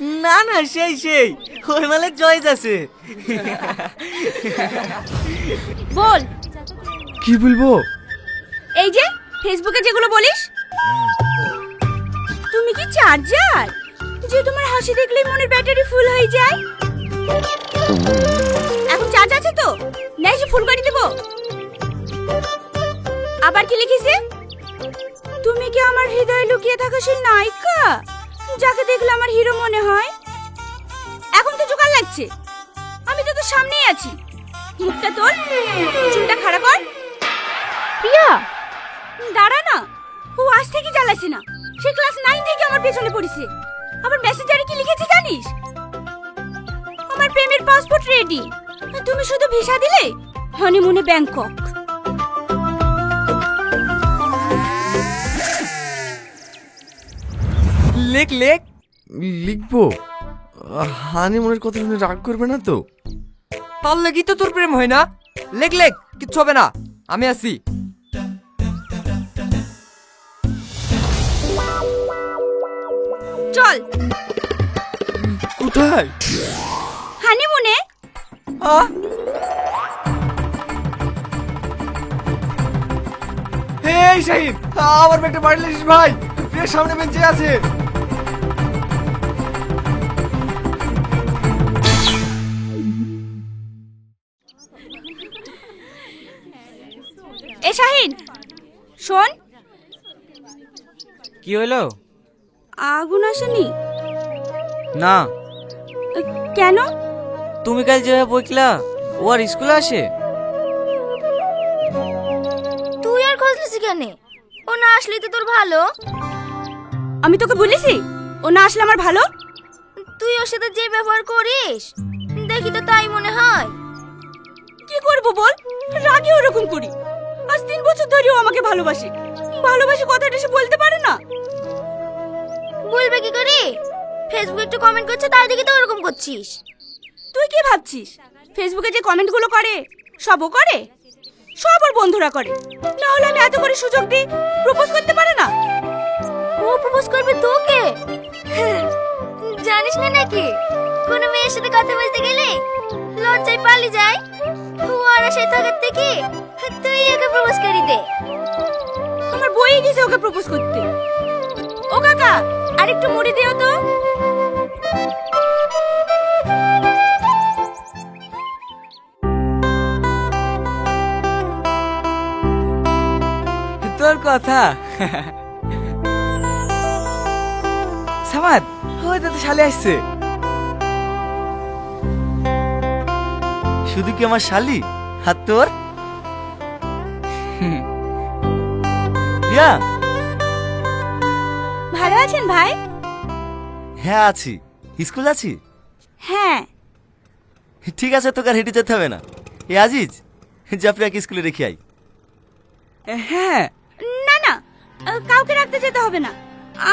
না না সেই সেই। ওই মালের জয়েজ আছে। বল। কি বলব? এই যে ফেসবুকে যেগুলো বলিস। তুমি কি চার্জার যে তোমার হাসি দেখলেই মনের ব্যাটারি ফুল হয়ে যায়। এখন চার্জ আছে তো? না এসে ফুল করে দেবো। আবার কি লিখেছে তুমি কি আমার হৃদয়ে লুকিয়ে থাকা সেই নায়িকা? যাকে দেখলে আমার হিরো মনে হয়। এখন তো জোগাড় লাগছে। আমি তো তোর সামনেই আছি। মুখটা তোর, চুলটা খাড়া কর। প্রিয়া! দাঁড়া না। ও আজ থেকে জ্বালাছে না। সে ক্লাস নাইন থেকে আমার পেছনে পড়েছে। আবার মেসেঞ্জারে কি লিখেছে জানিস? আমার প্রেমের পাসপোর্ট রেডি তুমি শুধু ভিসা দিলে? হনিমুনে ব্যাংকক। লেখ লেখ। লিখব? হানিমুনের কথা শুনে রাগ করবে না তো? তার লাগি তো তোর প্রেম হয় না। লেখ লেখ কিচ্ছু হবে না। আমি আছি। চল। কোথায়? হানিমুনে? আহ এই শাহিন আমার ব্যাগটা বাড়ি লিস ভাই। সামনে বেঞ্চে আছে। শাহিন শোন। কি হলো? আগুন আসেনি? না। কেন? তুমি কাল যেভাবে বইকলা ও আর স্কুলে আসে? তুই আর খোঁজলিস কেন? ও না আসলেই তো তোর ভালো? আমি তোকে বলেছি ও না আসলে আমার ভালো? তুই ওর সাথে যে ব্যবহার করিস দেখি তো তাই মনে হয়। কি করব বল? রাগে ওরকম করি। আজ তিন বছর ধরে ও আমাকে ভালোবাসে। ভালোবাসি কথাটা সে বলতে পারে না। বলবে কি করে? ফেসবুকে একটু কমেন্ট করছে তাই দেখি তো ওরকম করছিস। তুই কি ভাবছিস? ফেসবুকে যে কমেন্টগুলো করে সবও করে? সব ওর বন্ধুরা করে। না হলে আমি এত করে সুযোগ দিই প্রপোজ করতে পারে না? ও প্রপোজ করবে তোকে? জানিস না নাকি? কোনো মেয়ের সাথে কথা বলতে গেলে লজ্জায় পালিয়ে যায়। ও আর আশায় থাকার থেকে তুই একে প্রপোজ করি দে। আমার বই গেছে ওকে প্রপোজ করতে। ও কাকা আরেকটু মুড়ি দিও তো। তোর কথা। সামাদ ওই তো শালে আসছে। শুধু কি আমার শালি? হাত তোর? রিয়া? ভালো আছেন ভাই? হ্যাঁ আছি। স্কুল আছি? হ্যাঁ। ঠিক আছে তোকে আর হেঁটে যেতে হবে না। এ আজিজ যা প্রিয়াকে স্কুলে রেখে আই হ্যাঁ। না না কাউকে রাখতে যেতে হবে না।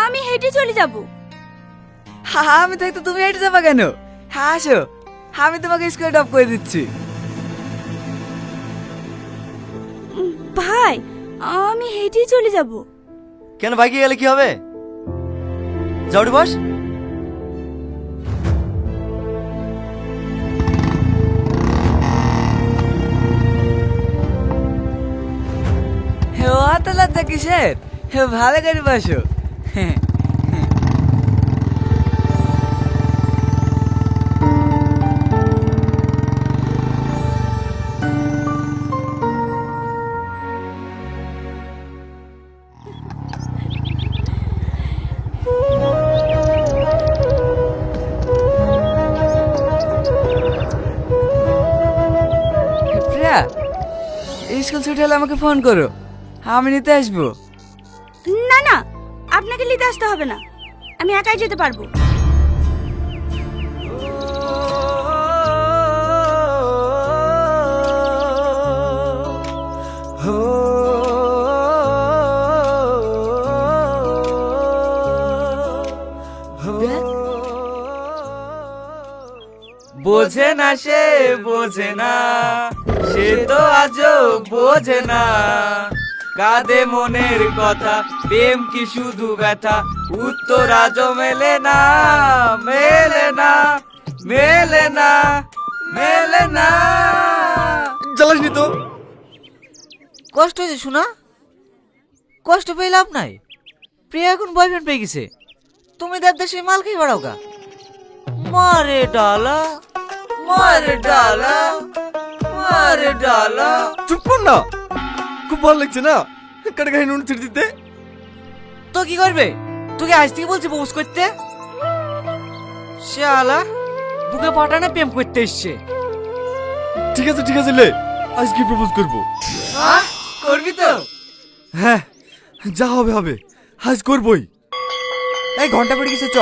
আমি হেঁটে চলে যাব। আমি থাকতে তুমি হেঁটে যাবা কেন? হ্যাঁ আসো। আমি তোমাকে স্কুলে ড্রপ করে দিচ্ছি। ভাই আমি হেঁটেই চলে যাব। কেন বাইকে গেলে কি হবে? যাওড়ি বস হে ও হাতে লজ্জা কিসের? হে ভালো করে বসো। প্রিয়া ছুটি হলে আমাকে ফোন করো। আমি নিতে আসব। না না আপনাকে নিতে আসতে হবে না। আমি একাই যেতে পারব। বোঝে না সে বোঝে না। সে তো আজও বোঝে না। কাঁদে মনের কথা প্রেম কি শুধু ব্যথা? উত্তর আজও মেলে না মেলে না মেলে না মেলে না। জ্বালাসনি তো। কষ্ট হয়েছে শোনা। কষ্ট পেয়ে লাভ নাই। প্রিয়া এখন বয়ফ্রেন্ড পেয়ে গেছে। তুমি দেবদাসে মাল খেয়ে বেড়াও গা। মারে ডালা মারে ডালা। মারে ডালা। চুপ কর না। খুব ভালো লাগছে না। কাটে গায়ে নুন ছিড়ে দিতে। তো কি করবে? তোকে আজ থেকে বলছি প্রপোজ করতে। শালা বুকে পাঠানে প্রেম করতে এসছে। ঠিক আছে ঠিক আছে লে। আজকে প্রপোজ করব। করবি তো? হ্যাঁ যা হবে হবে। আজ করবই। এই ঘণ্টা পড়ে গেছে চ।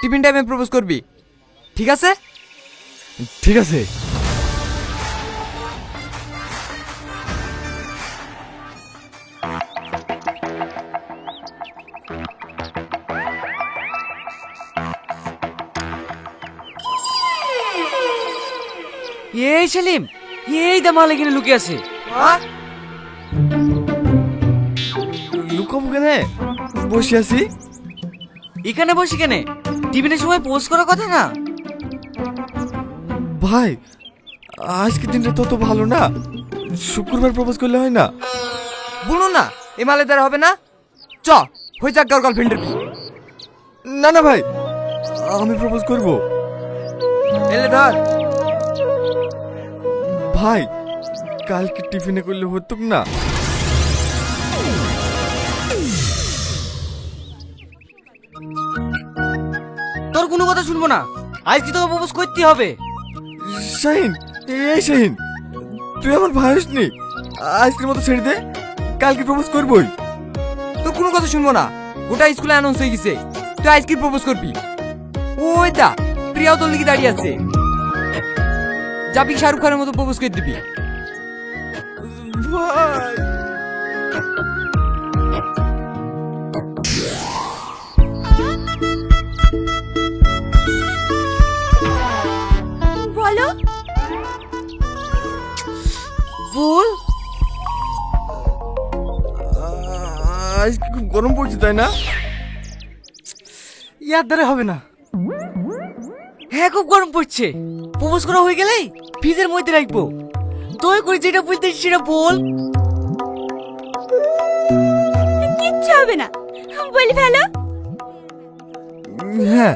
টিফিন টাইমে প্রপোজ করবি। ঠিক আছে? ঠিক আছে। এই সেলিম এই দা মাল এখানে লুকিয়ে আছে। লুকাবো কেনে? বসে আছি। এখানে বসি কেনে? টিফিনের সময় পোস্ট করার কথা না? ভাই আজকে দিনটা তত ভালো না। শুক্রবার প্রপোজ করলে হয় না? বলুন না এ মালে দ্বারা হবে না? চ হয়ে যাক গার্লফ্রেন্ডের না না ভাই আমি প্রপোজ করব। এলে ধর। ভাই কালকে টিফিনে করলে হতো না। তোর কোনো কথা শুনব না। আজ কি তোকে প্রপোজ করতে হবে। শাহিন এই শাহিন তুই আমার ভাই নি? আজকের মতো ছেড়ে দে কালকে প্রপোজ করবই। তোর কোনো কথা শুনব না। গোটা স্কুলে অ্যানাউন্স হয়ে গেছে। তুই আজকে প্রপোজ করবি। ওই দা প্রিয়াও তোর লিখে দাঁড়িয়ে আছে। যাবি শাহরুখ খানের মতো প্রপোজ করে দিবি? ভাই বলো। বল আজকে খুব গরম পড়ছে তাই না? ইয়ার দ্বারা হবে না। হ্যাঁ খুব গরম পড়ছে। প্রপোজ করা হয়ে গেলেই ফ্রিজের মধ্যে রাখব। তুই করে যেটা বলতে সেটা বল। কিচ্ছু হবে না। বলি ভালো? হ্যাঁ।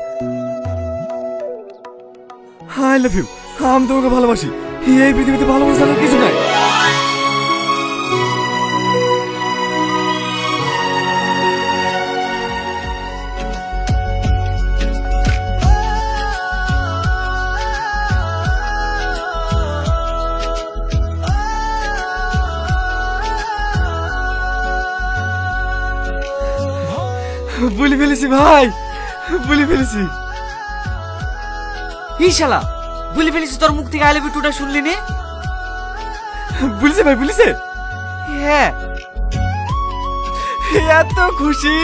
I love you. আমি তোমাকে ভালোবাসি। এই পৃথিবীতে ভালোবাসা কিছু নাই। ফেলেছি ভাই। বলে ফেলেছি। ই শালা বলে ফেলিস তোর মুখ থেকে আইলেবি টুটা শুনলি নে। বলেছে ভাই বলেছে? হ্যাঁ। এত খুশি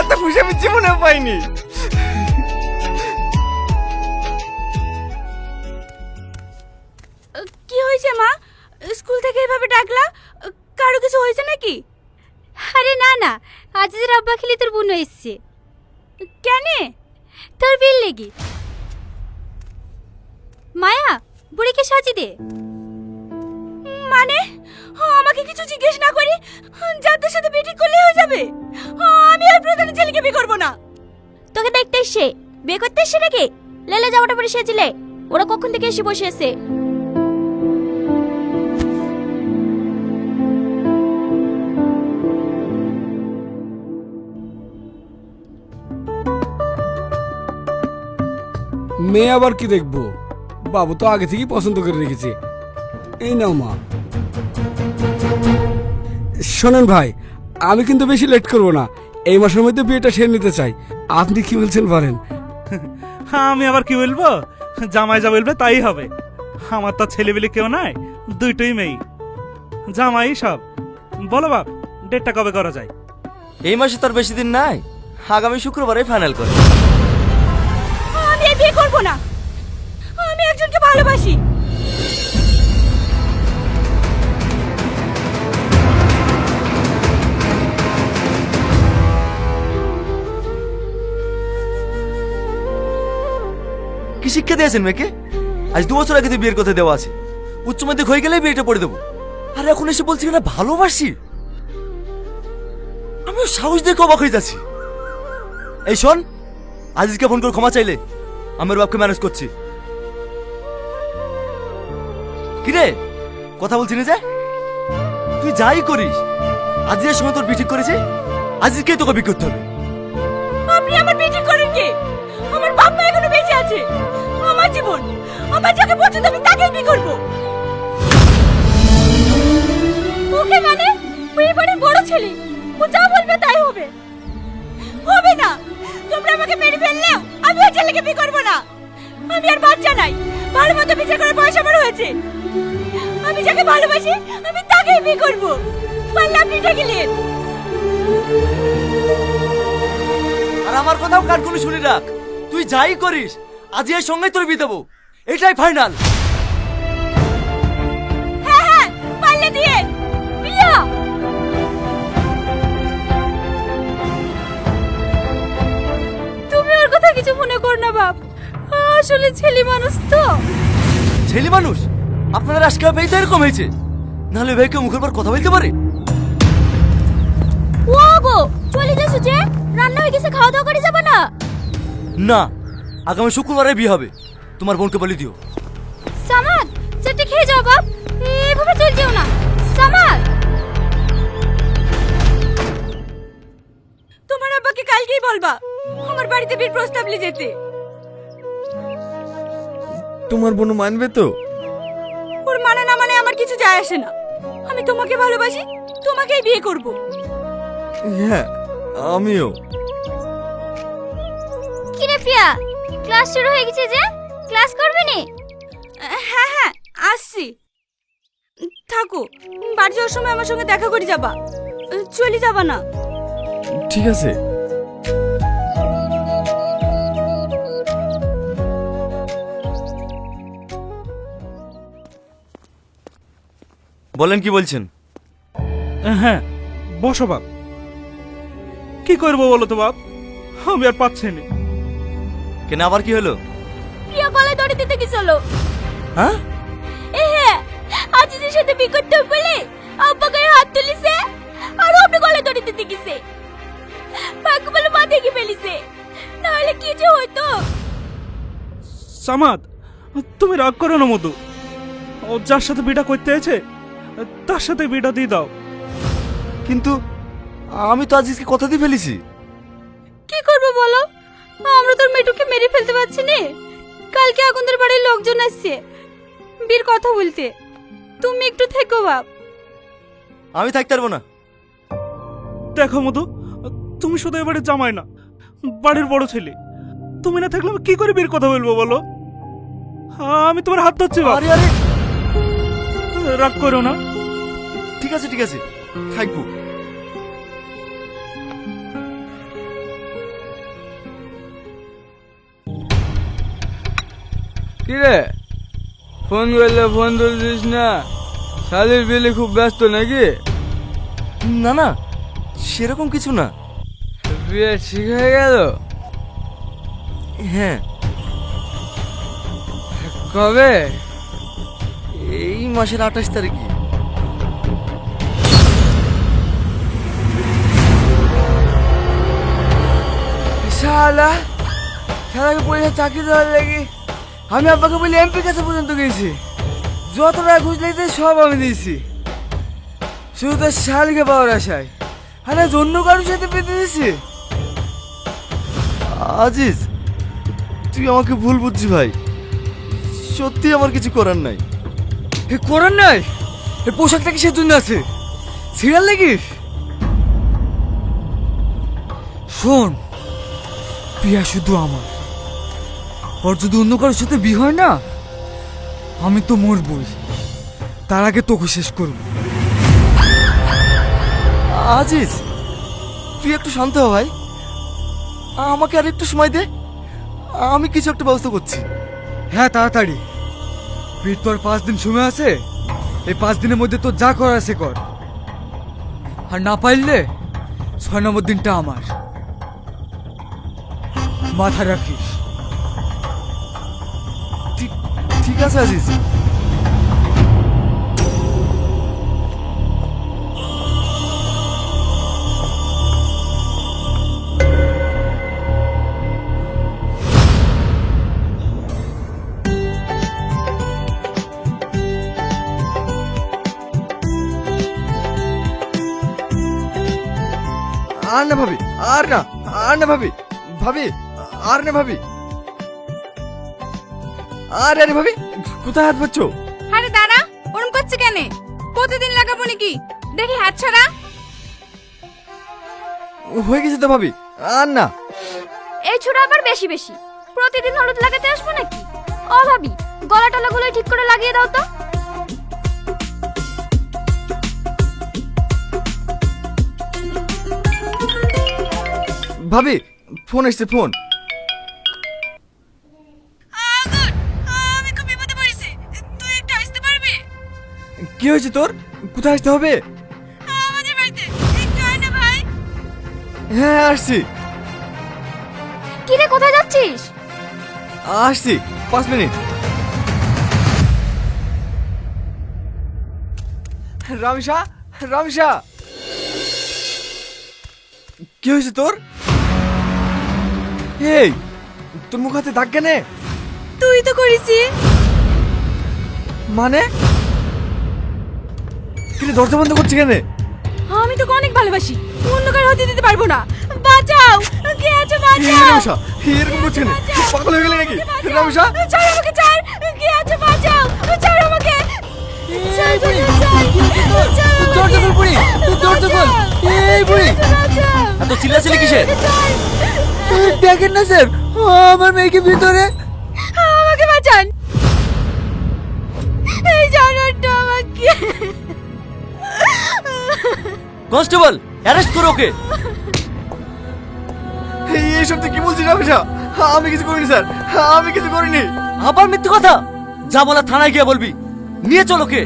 এত খুশি আমি জীবনে পাইনি। কি হয়েছে মা? স্কুল থেকে এভাবে ডাকলা? কারও কিছু হয়েছে নাকি? আরে না না আজিজের আব্বা খেলি তোর বোন এসছে। কেনে? তোর বিল লেগে। মায়া বুড়িকে সাজি দে। মানে? আমাকে কিছু জিজ্ঞেস না করে যাদের সাথে বেটি করলে হয়ে যাবে? আমি আর প্রধানের ছেলেকে বিয়ে করব না। তোকে দেখতে এসে বিয়ে করতে এসে নাকি? লেলে জামাটা পরে সেছিলে ওরা কখন থেকে এসে বসে আছে? মেয়ে আবার কি দেখব? বাবু তো আগে থেকেই পছন্দ করে রেখেছে। এই নাও মা। শোনেন ভাই আমি কিন্তু বেশি লেট করব না। এই মাসের মধ্যে বিয়েটা সেরে নিতে চাই। আপনি কি বলছেন পারেন? হ্যাঁ আমি আবার কি বলব? জামাই যা বলবে তাই হবে। আমার তো ছেলেবেলে কেউ নাই দুইটাই মেয়ে। জামাই সব। বলো বাপ ডেটটা কবে করা যায়? এই মাসে তোর বেশি দিন নাই। আগামী শুক্রবারে ফাইনাল করে। বিয়ে করব না। আমি একজনকে ভালোবাসি। কি শিক্ষা দিয়েছেন মেয়েকে? আজ দু বছর আগে তো বিয়ের কথা দেওয়া আছে। উচ্চ মাধ্যমিক হয়ে গেলে বিয়েটা পড়ে দেবো। আর এখন এসে বলছি না ভালোবাসি। আমিও সাহস দেখে অবাক হয়ে যাচ্ছি। এই শোন, আজিজকে ফোন করে ক্ষমা চাইলে আমার বাপকে ম্যানেজ করছি। কিরে? কথা বলছি না যে? তুই যাই করিস। আজিজের সময় তোর বিয়ে ঠিক করেছে। আজিজকেই তোকে বিয়ে করতে হবে। আপনি আমার বিয়ে ঠিক করেন কি? আমার বাপ মা এখনও বেঁচে আছে। আমার জীবন। আমার যাকে পছন্দ আমি তাকেই বিয়ে করব। ওকে মানে? ওই বড় ছেলে। ও যা বলবে তাই হবে। হবে না। তোমরা আমাকে মেরে ফেললেও আমি ওই ছেলেকে বিয়ে করব না। আমি আর বাচ্চা নাই। ভালো মতো বিচার করার বয়স আমার হয়েছে। আমি যাকে ভালোবাসি, আমি তাকেই বিয়ে করব। পারলে আপনি ঠেকিলেন আর আমার কথাও কান করে শুনে রাখ। তুই যাই করিস আজ এর সঙ্গে তোর বিয়ে দেবো। এটাই ফাইনাল মনে কর না বাপ। আসলে ছেলে মানুষ তো। ছেলে মানুষ? আপনাদের আজকে বেই তো এরকম হয়েছে? নাহলে ভাইকে মুখের পর কথা বলতে পারে? ও গো চলে যাচ্ছ যে? রান্না হয়ে গেছে খাওয়া দাওয়া করে যাবে না? না আগামী শুক্রবারে বিয়ে হবে। তোমার বোনকে বলে দিও। সামাদ চারটে খেয়ে যাও বাপ। বাড়িতে প্রস্তাব নিয়ে যেতে। তোমার বোন মানবে তো? ওর মানে না মানে আমার কিছু যায় আসে না। আমি তোমাকে ভালোবাসি তোমাকেই বিয়ে করব। হ্যাঁ আমিও। কি রে প্রিয়া ক্লাস শুরু হয়ে গেছে যে? ক্লাস করবে নি। হ্যাঁ হ্যাঁ আসছি। থাকো বাড়ি যাওয়ার সময় আমার সঙ্গে দেখা করে যাবা। চলে যাবা না। ঠিক আছে। বলেন কি বলছেন? হ্যাঁ বসো বাপ। কি করব বলো তো বাপ? আমি আর পাচ্ছি না। কেন আবার কি হলো? প্রিয়া গলায় দড়ি দিতে গেছিল হ্যাঁ? এ হ্যাঁ আজিজের সাথে করতে বলে আব্বা গায়ে হাত তুলিছে আর আপনি গলায় দড়ি দিতে গেছে। ভাগ্য বলে মা কি ফেলিছে। নাহলে কি যে হতো সামাদ তুমি রাগ করো না মধু। ও যার সাথে বিটা করতে আছে তার সাথে বিটা দিয়ে দাও। কিন্তু আমি তো আজিজকে কথা দিয়ে ফেলেছি। কি করব বলো? আমরা তোর মেটুকে মেরে ফেলতে পারছি না। কালকে আগুনদের বাড়ির লোকজন আসছে। বীর কথা বলতে। তুমি একটু থেকো বাপ। আমি থাকতে পারব না। দেখো মধু তুমি শুধু এবারে জামাই না বাড়ির বড় ছেলে। তুমি না থাকলে আমি কি করে বীর কথা বলব বলো? আমি তোমার হাত ধরছি বাপ। আরে আরে রাগ করো না। ঠিক আছে ঠিক আছে। থাকব। কি রে ফোন করলে ফোন তুলছিস না? শালির বিলি খুব ব্যস্ত নাকি? না না সেরকম কিছু না। বিয়ে ঠিক হয়ে গেল? হ্যাঁ। কবে? এই মাসের আঠাশ তারিখে। শালা শালাকে পয়সা চাকরি দেওয়ার লেগে আমি আব্বাকে বলি এমপি কাছে পর্যন্ত গেছি যত টাকা ঘুষ লেগেছে, সব আমি দিয়েছি। শুধু তো শালকে পাওয়ার আশায়। আরে, অন্য কারোর সাথে পেতে দিছি আজিজ, তুই আমাকে ভুল বুঝছি ভাই। সত্যি আমার কিছু করার নাই। করার নাই? এই পোশাকটা কিসের জন্য আছে। সিরিয়াল লেগিস শোন, প্রিয়া শুধু আমার। ওর যদি অন্য কারোর সাথে বিয়ে হয় না, আমি তো মরবই। তার আগে তোকে শেষ করব। আজিজ, তুই একটু শান্ত হ ভাই। আমাকে আর একটু সময় দে। আমি কিছু একটা ব্যবস্থা করছি। হ্যাঁ তাড়াতাড়ি। পর পাঁচ দিন সময় আছে, এই পাঁচ দিনের মধ্যে তোর যা করার আছে কর। আর না পাইলে ছয় নম্বর দিনটা আমার। মাথা রাখিস। ঠিক আছে আজিজ? আর না ভাবি আর না আর না ভাবি ভাবি আর না ভাবি। আরে আরে ভাবি কোথায় হাত পাচ্ছ আরে দাঁড়া ওরম করছে কেন? প্রতিদিন লাগাবো নাকি? দেখি হাত ছাড়া। হয়ে গেছে তো ভাবি আর না। এই ছোড়া আবার বেশি বেশি। প্রতিদিন হলুদ লাগাতে আসব নাকি? ও ভাবি গলা টলাগুলো ঠিক করে লাগিয়ে দাও তো। ভাবি ফোন এসছে ফোন। আমি খুব বিপদে পড়েছি। তুই একটু আসতে পারবি? কি হয়েছে তোর? কোথায় আসতে হবে? আমাদের বাড়িতে। একটু আয় না ভাই। হ্যাঁ আসছি। কি রে কোথায় যাচ্ছিস? আসছি পাঁচ মিনিট। রামিসা রামিসা কি হয়েছে তোর? এই তোর মুখ হাতে দাগ কেনে? তুই তো করেছি। মানে? কিন্তু দরজা বন্ধ করছে কেনে? আমি তোকে অনেক ভালোবাসি। অন্য কারও হতে দিতে পারব না। বাঁচাও! কে আছে? বাঁচাও! রামিসা এরকম করছে কেনে? পাগল হয়ে গেলে নাকি? রামিসা ছাড় আমাকে ছাড়! কে আছে? বাঁচাও! ছাড় আমাকে ছাড়, ছাড়, ছাড় আমাকে। দরজা খোল বুড়ি দরজা খোল এই বুড়ি এত চিল্লাচিল্লি কিসের দেখেন না স্যার আমার মেয়েকে ভিতরে আমাকে বাঁচান এই জানোয়ারটা আমাকে কনস্টেবল অ্যারেস্ট করো ওকে। এইসব তুই কি বলছিস রামিসা আমি কিছু করিনি স্যার। আমি কিছু করিনি। আবার মিথ্যে কথা? যা বলা থানায় গিয়ে বলবি। নিয়ে চলো কে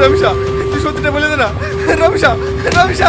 রমিশা তুই সত্যিটা বলে দে না। রমিশা রমিশা